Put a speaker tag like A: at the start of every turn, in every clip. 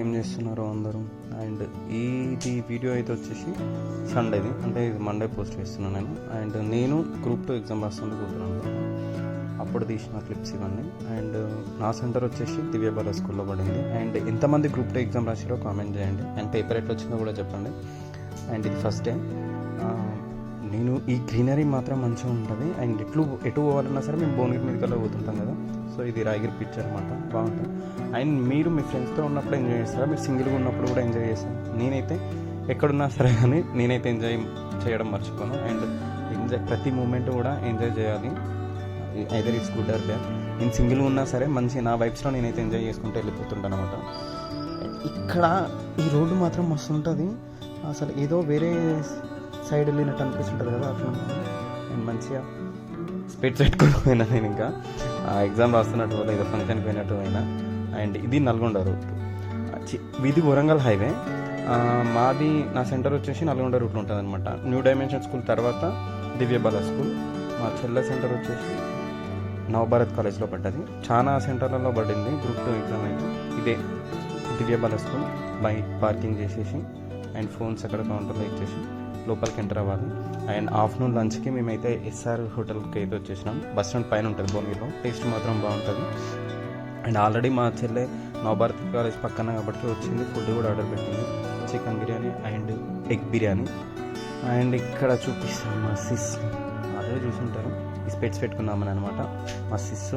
A: ఏం చేస్తున్నారు అందరూ? అండ్ ఇది వీడియో అయితే వచ్చేసి సండేది అంటే ఇది మండే పోస్ట్ చేస్తున్నాను నేను. అండ్ నేను గ్రూప్ టూ ఎగ్జామ్ రాస్తుంది కూతురున్నాను అప్పుడు తీసిన క్లిప్స్ ఇవన్నీ. అండ్ నా సెంటర్ వచ్చేసి దివ్యబాల స్కూల్లో పడింది. అండ్ ఎంతమంది గ్రూప్ టూ ఎగ్జామ్ రాసారో కామెంట్ చేయండి. అండ్ పేపర్ ఎట్లా వచ్చిందో కూడా చెప్పండి. అండ్ ఇది ఫస్ట్ డే నేను ఈ గ్రీనరీ మాత్రం మంచిగా ఉంటుంది. అండ్ ఎట్లు ఎటు పోవాలన్నా సరే మేము భువనగిరి మీదకల్లా పోతుంటాం కదా. సో ఇది రాయగిరి పిక్చర్ అనమాట బాగుంటుంది. అండ్ మీరు మీ ఫ్రెండ్స్తో ఉన్నప్పుడు ఎంజాయ్ చేస్తారా? మీరు సింగిల్గా ఉన్నప్పుడు కూడా ఎంజాయ్ చేస్తాను నేనైతే ఎక్కడున్నా సరే కానీ నేనైతే ఎంజాయ్ చేయడం మర్చిపోను. అండ్ ఎంజాయ్ ప్రతి మూమెంట్ కూడా ఎంజాయ్ చేయాలి. Either it's good or bad నేను సింగిల్గా ఉన్నా సరే మంచి నా వైబ్స్లో నేనైతే ఎంజాయ్ చేసుకుంటూ వెళ్ళిపోతుంటాను అనమాట ఇక్కడ ఈ రోడ్డు మాత్రం మస్తు ఉంటుంది. అసలు ఏదో వేరే సైడ్ వెళ్ళినట్టు అనిపిస్తుంటుంది కదా అట్లా. అండ్ మంచిగా స్పెట్స్ పెట్టుకుని పోయినా నేను ఇంకా. ఎగ్జామ్ రాస్తున్నట్టు వల్ల ఏదో ఫంక్షన్కి పోయినట్టు పోయినా అండ్ ఇది నల్గొండ రూట్. చి- ఇది వరంగల్ హైవే. మాది నా సెంటర్ వచ్చేసి నల్గొండ రూట్లో ఉంటుంది అనమాట న్యూ డైమెన్షన్ స్కూల్ తర్వాత దివ్యబాల స్కూల్ మా చెల్ల సెంటర్ వచ్చేసి నవభారత్ కాలేజ్లో పడ్డది. చాలా సెంటర్లలో పడింది. గ్రూప్ టూ ఎగ్జామ్ అయితే ఇదే దివ్యబాల స్కూల్ బైక్ పార్కింగ్ చేసేసి అండ్ ఫోన్స్ అక్కడ కౌంటర్లో ఇచ్చేసి. లోపలికి ఎంటర్ అవ్వాలి. అండ్ ఆఫ్టర్నూన్ లంచ్కి మేమైతే ఎస్ఆర్ హోటల్కి అయితే వచ్చేసినాం. బస్ స్టాండ్ పైన ఉంటుంది భువనగిరిలో. టేస్ట్ మాత్రం బాగుంటుంది. అండ్ ఆల్రెడీ మా చెల్లె నవభారత్ కాలేజ్ పక్కన కాబట్టి వచ్చింది. ఫుడ్ కూడా ఆర్డర్ పెట్టింది. Chicken biryani and egg biryani. And ఇక్కడ చూపిస్తాం మా సిస్. ఆల్రెడీ చూసుంటారు. ఈ స్పెట్స్ పెట్టుకున్నామని అనమాట మా సిస్సు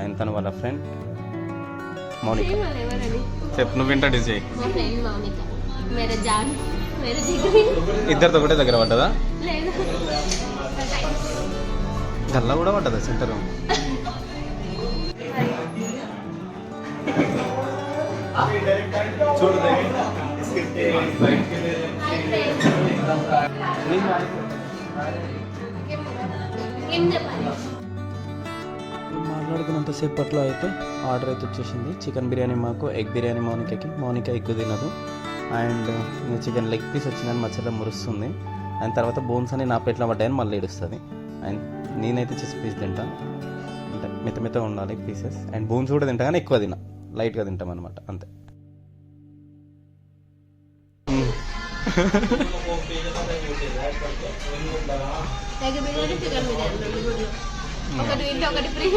A: అండ్ తను వాళ్ళ ఫ్రెండ్. మౌనిక. చెప్పు నువ్వు ఇంట్రడ్యూస్ చేయి ఇద్దరితో ఒకటే దగ్గర పడ్డదా? గల్లా కూడా పడ్డదా సెంటర్
B: ఏం చెప్పాలి
A: మాట్లాడుకున్నంత సేపట్లో అయితే ఆర్డర్ అయితే వచ్చేసింది. చికెన్ బిర్యానీ మాకు ఎగ్ బిర్యానీ మౌనికకి. మౌనిక ఎగ్ తినదు. అండ్ చికెన్ లెగ్ పీస్ వచ్చిందని మా చెల్లె మురుస్తుంది. అండ్ తర్వాత బోన్స్ అని నా పెట్లో పడ్డాయని మళ్ళీ ఏడుస్తుంది. అండ్ నేనైతే చెస్ పీస్ తింటాను అంటే మిత మిత ఉండాలి పీసెస్. అండ్ బోన్స్ కూడా తింటా కానీ ఎక్కువ తిన లైట్గా తింటాం అనమాట అంతే.
B: ఎగ్ బిర్యానీ చికెన్ బిర్యానీ ఒకటి ఒకటి free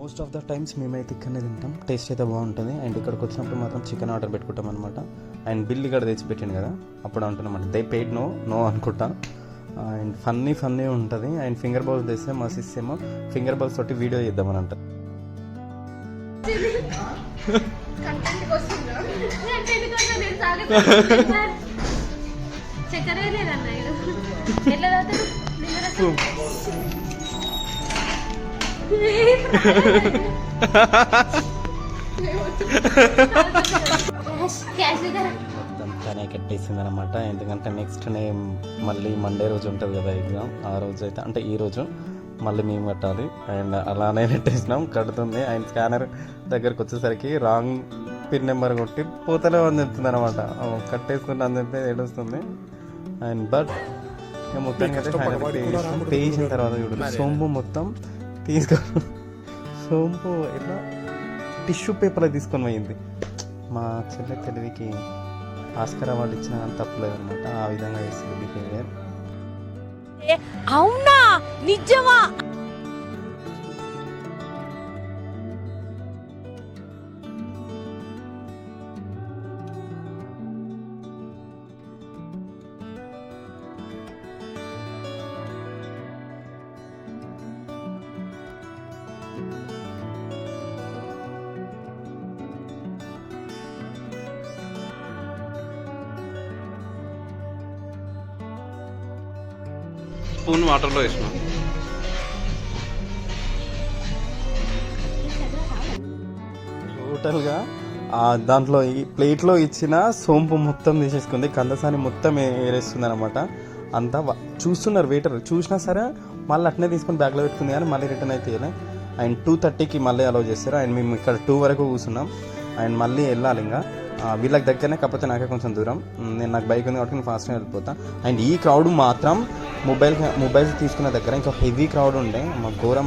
A: most of the times మేమైతే ఇక్కడనే తింటాం. టేస్ట్ అయితే బాగుంటుంది. అండ్ ఇక్కడికి వచ్చినప్పుడు మాత్రం చికెన్ ఆర్డర్ పెట్టుకుంటాం అనమాట అండ్ బిల్ ఇక్కడ తెచ్చి పెట్టింది కదా. అప్పుడు అంటున్నాం దే పెయిడ్ నో నో అనుకుంటా. అండ్ ఫన్నీ ఫన్నీ ఉంటుంది. అండ్ ఫింగర్ బౌల్స్ తెస్తే మా సిస్ ఏమో ఫింగర్ బౌల్స్ తోటి వీడియో చేద్దామని అంటారు
B: చక్కెర లేదన్న
A: మొత్తం తనే కట్టేసింది అనమాట ఎందుకంటే నెక్స్ట్ నే మళ్ళీ మండే రోజు ఉంటుంది కదా ఎగ్జామ్ ఆ రోజు అయితే అంటే ఈ రోజు మళ్ళీ మేము కట్టాలి. అండ్ అలానే పెట్టేసినాం కడుతుంది. అండ్ స్కానర్ దగ్గరకు వచ్చేసరికి రాంగ్ పిన్ నెంబర్ కొట్టి పోతలే అని చెప్తుంది అనమాట కట్టేసుకుని అని చెప్పి ఏడుస్తుంది. అండ్ బట్ మొత్తానికి అయితే చేసినాం. తర్వాత చూడు. సోంపు మొత్తం తీసుకో సోంపు ఎట్లా? టిష్యూ పేపర్ తీసుకొని పోయింది. మా చెల్లె తెలివికి ఆస్కర్ అవార్డు ఇచ్చిన కానీ తప్పలేదు అనమాట ఆ విధంగా చేస్తుంది బిహేవియర్.
C: అవునా? నిజమా?
A: స్పూన్ వాటర్లో వేసిన. టోటల్గా దాంట్లో ఈ ప్లేట్లో ఇచ్చిన సోంపు మొత్తం తీసేసుకుంది. కందసాని మొత్తం ఏరేస్తుంది అనమాట అంతా చూస్తున్నారు వెయిటర్ చూసినా సరే మళ్ళీ అట్నే తీసుకొని బ్యాగ్లో పెట్టుకుంది కానీ మళ్ళీ రిటర్న్ అయితే ఇవ్వలే అండ్ టూ థర్టీకి మళ్ళీ అలౌ చేస్తారు. అండ్ మేము ఇక్కడ టూ వరకు కూర్చున్నాం. అండ్ మళ్ళీ వెళ్ళాలి ఇంకా. వీళ్ళకి దగ్గరనే కాకపోతే నాకే కొంచెం దూరం. నేను నాకు బైక్ ఉంది కాబట్టి నేను ఫాస్ట్గా వెళ్ళిపోతా. అండ్ ఈ క్రౌడ్ మాత్రం మొబైల్ మొబైల్స్ తీసుకున్న దగ్గర ఇంకా హెవీ క్రౌడ్ ఉండే మా ఘోరం